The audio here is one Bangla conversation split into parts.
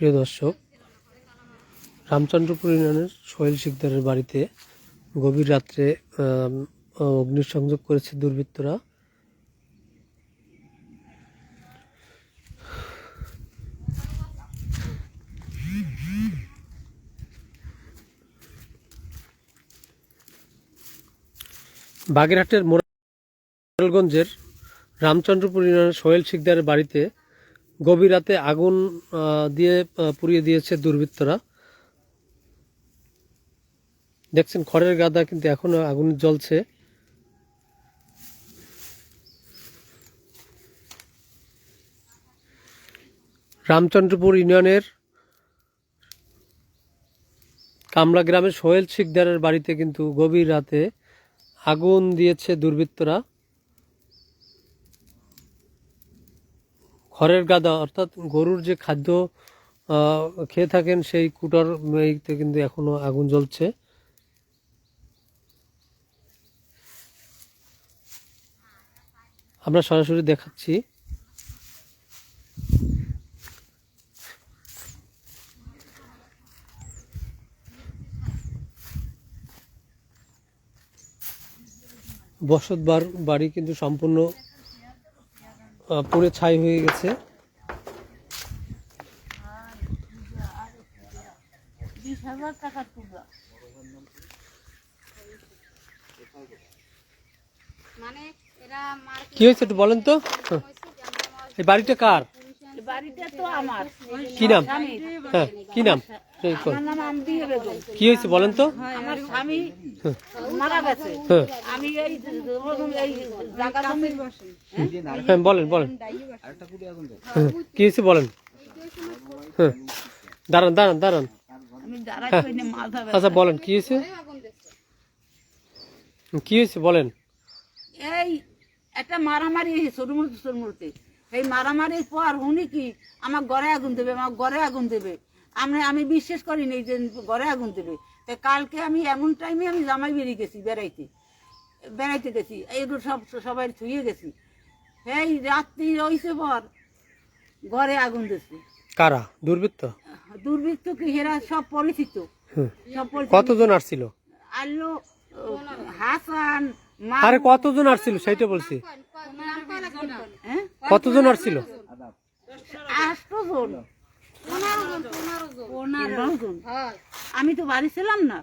প্রিয় দর্শক, রামচন্দ্রপুর ইউনিয়নের সোহেল শিকদারের বাড়িতে গভীর রাত্রে অগ্নিসংযোগ করেছে দুর্বৃত্তরা। বাগেরহাটের মোরালগঞ্জের রামচন্দ্রপুর ইউনিয়নের সোহেল শিকদারের বাড়িতে গভীর রাতে আগুন দিয়ে পুড়িয়ে দিয়েছে দুর্বৃত্তরা। দেখছেন, খড়ের গাদা কিন্তু এখনও আগুন জ্বলছে। রামচন্দ্রপুর ইউনিয়নের কামলা গ্রামের সোহেল শিকদারের বাড়িতে কিন্তু গভীর রাতে আগুন দিয়েছে দুর্বৃত্তরা। খড়ের গাদা, অর্থাৎ গরুর যে খাদ্য খেয়ে থাকেন, সেই কুটার মেয়েতে কিন্তু এখনও আগুন জ্বলছে। আমরা সরাসরি দেখাচ্ছি। বসত বার বাড়ি কিন্তু সম্পূর্ণ পুড়ে ছাই হয়ে গেছে। মানে কি হয়েছে একটু বলেন তো? হ্যাঁ। এই বাড়িটা কার? কি নাম? হ্যাঁ কি নাম? কি হয়েছে বলেন তো? আমার স্বামী মারা গেছে। হ্যাঁ। আমি এই হ্যাঁ বলেন বলেন। হ্যাঁ, কি হয়েছে বলেন? হ্যাঁ দাঁড়ান দাঁড়ান দাঁড়ান। ব্যথা। আচ্ছা বলেন কি হয়েছে? কি হয়েছে বলেন? এই একটা মারামারি হয়েছে ছোট মুহূর্তে এই মারামারির পর উনি কি আমার ঘরে আগুন দেবে আমার ঘরে আগুন দেবে। আমি আমি বিশ্বাস করি নি যে ঘরে আগুন দেবে। তো কালকে আমি এমন টাইমে আমি জামাই বেরিয়ে গেছি বেড়াইতে। বেড়াইতে গেছি এইগুলো সব সবাই থুয়ে গেছি। এই রাত্রি হইছে পর ঘরে আগুন দিচ্ছে কারা? দুর্বৃত্ত? দুর্বৃত্ত কি হেরা সব পরিচিত? সব পরিচিত। কতজন আসছিল? আল্লো হাসান আরে কতজন আসছিল সেইটা বলছি। কতজন আসছিল? আমি তো বাড়ি ছিলাম না।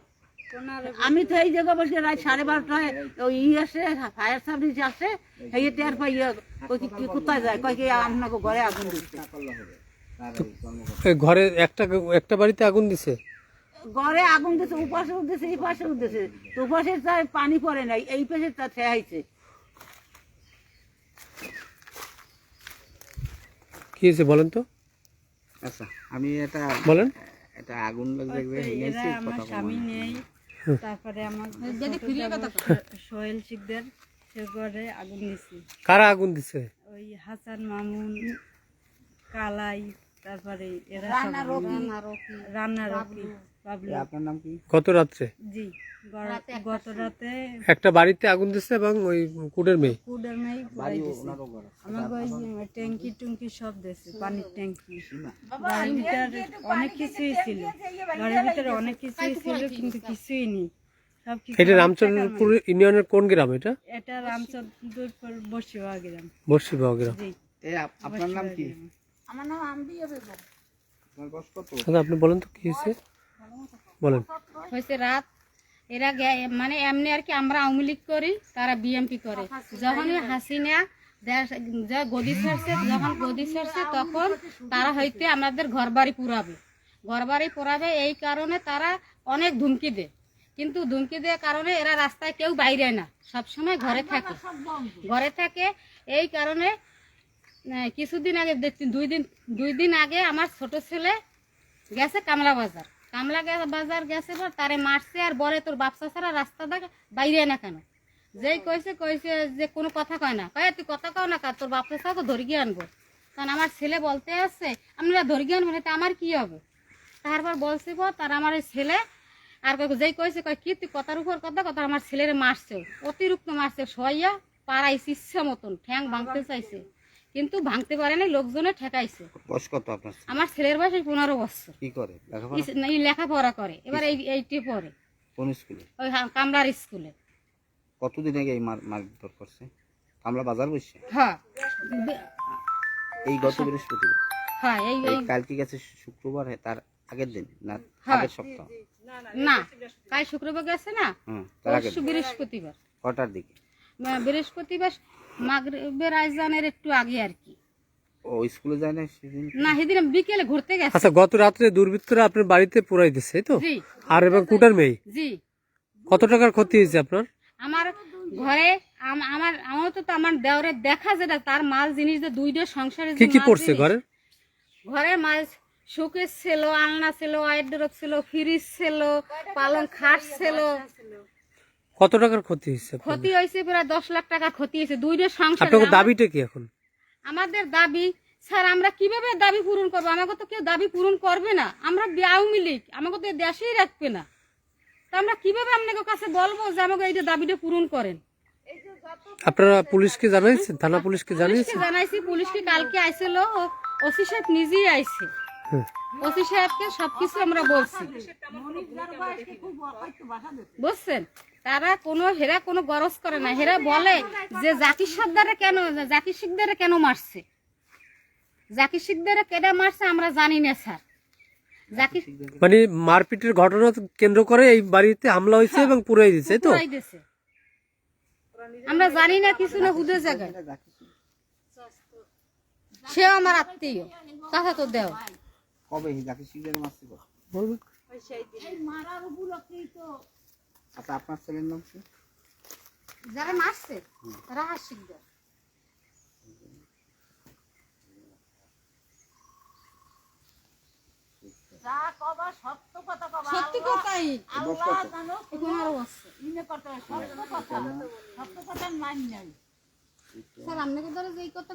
আমি তো এই জায়গা বসে রাত সাড়ে বারোটায় ওই ই আসে ফায়ার সার্ভিস আসে এই টের পাই কি কি কোথায় যায়? কয় কি আপনাকে ঘরে আগুন দিচ্ছে। ঘরে একটা একটা বাড়িতে আগুন দিছে? ঘরে আগুন দিচ্ছে উপাসে উঠতেছে এই পাশে উঠতেছে। তো উপাসের তার পানি পড়ে নাই এই পাশে তার ঠেহাইছে। কি হয়েছে বলেন তো? আচ্ছা আমি এটা বলেন। এটা আগুন লাগবে কথা স্বামী নেই। তারপরে আমার সোহেল শিকদের সে ঘরে আগুন দিছি। কারা আগুন দিছে? ওই হাসান মামুন কালাই তারপরে এরা রান্না রকি। রান্না রকি। আপনার নাম কি? গত রাত্রে। জি গত রাতে একটা বাড়িতে আগুন দিছে এবং ওই কুডের মেয়ে। কুডের মেয়ে আমাকে ওই ট্যাঙ্কি টুঙ্কি সব দিছে পানির ট্যাঙ্কি। বাড়ির ভিতরে অনেক কিছুই ছিল। বাড়ির ভিতরে অনেক কিছুই ছিল কিন্তু কিছুই নেই। এটা রামচন্দ্রপুর ইউনিয়নের কোন গ্রাম এটা? এটা রামচন্দ্রপুর বসিবা গ্রাম। গ্রাম। আপনার নাম কি? আমার নাম আমদিয়া বেগম। আপনার বয়স কত? আচ্ছা আপনি বলেন তো কি হয়েছে? বলেন। হয়েছে রাত। এরা মানে এমনি আর কি আমরা আওয়ামী লীগ করি, তারা বিএমপি করে। যখনই হাসিনা যা গদি ছাড়ছে, যখন গদি ছাড়ছে, তখন তারা হইতে আমাদের ঘর বাড়ি পুরাবে। ঘর বাড়ি পুরাবে এই কারণে তারা অনেক ধুমকি দেয়। কিন্তু ধুমকি দেওয়ার কারণে এরা রাস্তায় কেউ বাইরে না। সবসময় ঘরে থাকে। ঘরে থাকে এই কারণে কিছুদিন আগে দেখছি, দুই দিন দুই দিন আগে আমার ছোট ছেলে গেছে কামলা বাজার। কামলা বাজার গেছে পর তারে মারছে আর বলে তোর বাপসা ছাড়া রাস্তা দেখ বাইরে না কেন? যেই কইছে কইছে যে কোনো কথা কয় না। কয়, তুই কথা কও না কার তোর বাপসা ছাড়া তো ধরে গিয়ে আনব। কারণ আমার ছেলে বলতে আসছে আপনারা ধরে গিয়ে আনব না আমার কি হবে? তারপর বলছি গো তার আমার এই ছেলে, আর যেই কইছে, কয়, কি, তুই কথার উপর কথা কথা আমার ছেলের মারছে, অতিরিক্ত মারছে সইয়া পাড়াইছে ইচ্ছা মতন, ঠ্যাং ভাঙতে চাইছে। কিন্তু ভাঙতে পারে নাই লোকজনে ঠেকাইছে। বয়স কত আপনার আমার ছেলের বয়স পনেরো বছর। কি করে? লেখাপড়া? করে। এবার এই এইটি পড়ে। কোন স্কুলে? ওই কামরার স্কুলে। কতদিন আগে এই মারধর করছে? কামলা বাজার বসছে? হ্যাঁ। এই গত বৃহস্পতিবার? হ্যাঁ এই কালকে গেছে শুক্রবার হ্যাঁ, তার আগের দিন না হ্যাঁ। আগের সপ্তাহ? না কাল শুক্রবার গেছে না পরশু বৃহস্পতিবার। কটার দিকে? বৃহস্পতিবার মাগরিবের আইজানের একটু আগে আর কি। ও স্কুলে যায় না সেদিন? না সেদিন বিকেলে ঘুরতে গেছি। আচ্ছা গত রাত্রে দুর্বৃত্তরা আপনার বাড়িতে পুরাই দিচ্ছে তো? জি। আর এবং কুটার মেয়ে? জি। কত টাকার ক্ষতি হয়েছে আপনার? আমার ঘরে আমার আমার তো আমার দেওরের দেখা যেটা তার মাল জিনিস যে দুইটা সংসারে কি কি পড়ছে ঘরে? ঘরে মাল শোকেস ছিল আলনা ছিল ওয়াইড্রপ ছিল ফ্রিজ ছিল পালং খাট ছিল। কত টাকার ক্ষতি হয়েছে ক্ষতি হয়েছে প্রায় দশ লাখ টাকা ক্ষতি হয়েছে। দুইটা সংসার আপনার দাবিটা কি এখন? আমাদের দাবি স্যার আমরা কীভাবে দাবি পূরণ করব? আমাকে তো কেউ দাবি পূরণ করবে না। আমরা আওয়ামী লীগ আমাকে তো দেশেই রাখবে না। তা আমরা কীভাবে আপনাকে কাছে বলব যে আমাকে এইটা দাবিটা পূরণ করেন? আপনারা পুলিশকে জানাইছেন? থানা পুলিশকে জানিয়েছেন? জানাইছি পুলিশকে কালকে আইছিল। ওসি সাহেব নিজেই আইছে। ওসি সাহেবকে সবকিছু আমরা বলছি। বুঝছেন? তারা কোনো হেরা কোনো গরজ করে না। হেরা বলে যে জাকির সর্দারে কেন জাকির শিকদারে কেন মারছে? জাকির শিকদারে কেন মারছে আমরা জানি না স্যার। মানে মারপিটের ঘটনা কেন্দ্র করে এই বাড়িতে হামলা হয়েছে এবং পুরাই দিচ্ছে তো? আমরা জানি না কিছু না হুদে জায়গায়। সে আমার আত্মীয়। চাচা তো দেও। কবে জাকির শিকদার মারছে কবে? বলবেন আচ্ছা আপনার ছেলের নাম কি? যারা মারছে যা কবা সত্য কথা কবা সত্যি কথাই। আল্লাহ জানো পনেরো বছর ইনে করতে সত্য কথা। সত্য কথা মানি নাই। স্যার আপনাকে ধরে যে এই কথা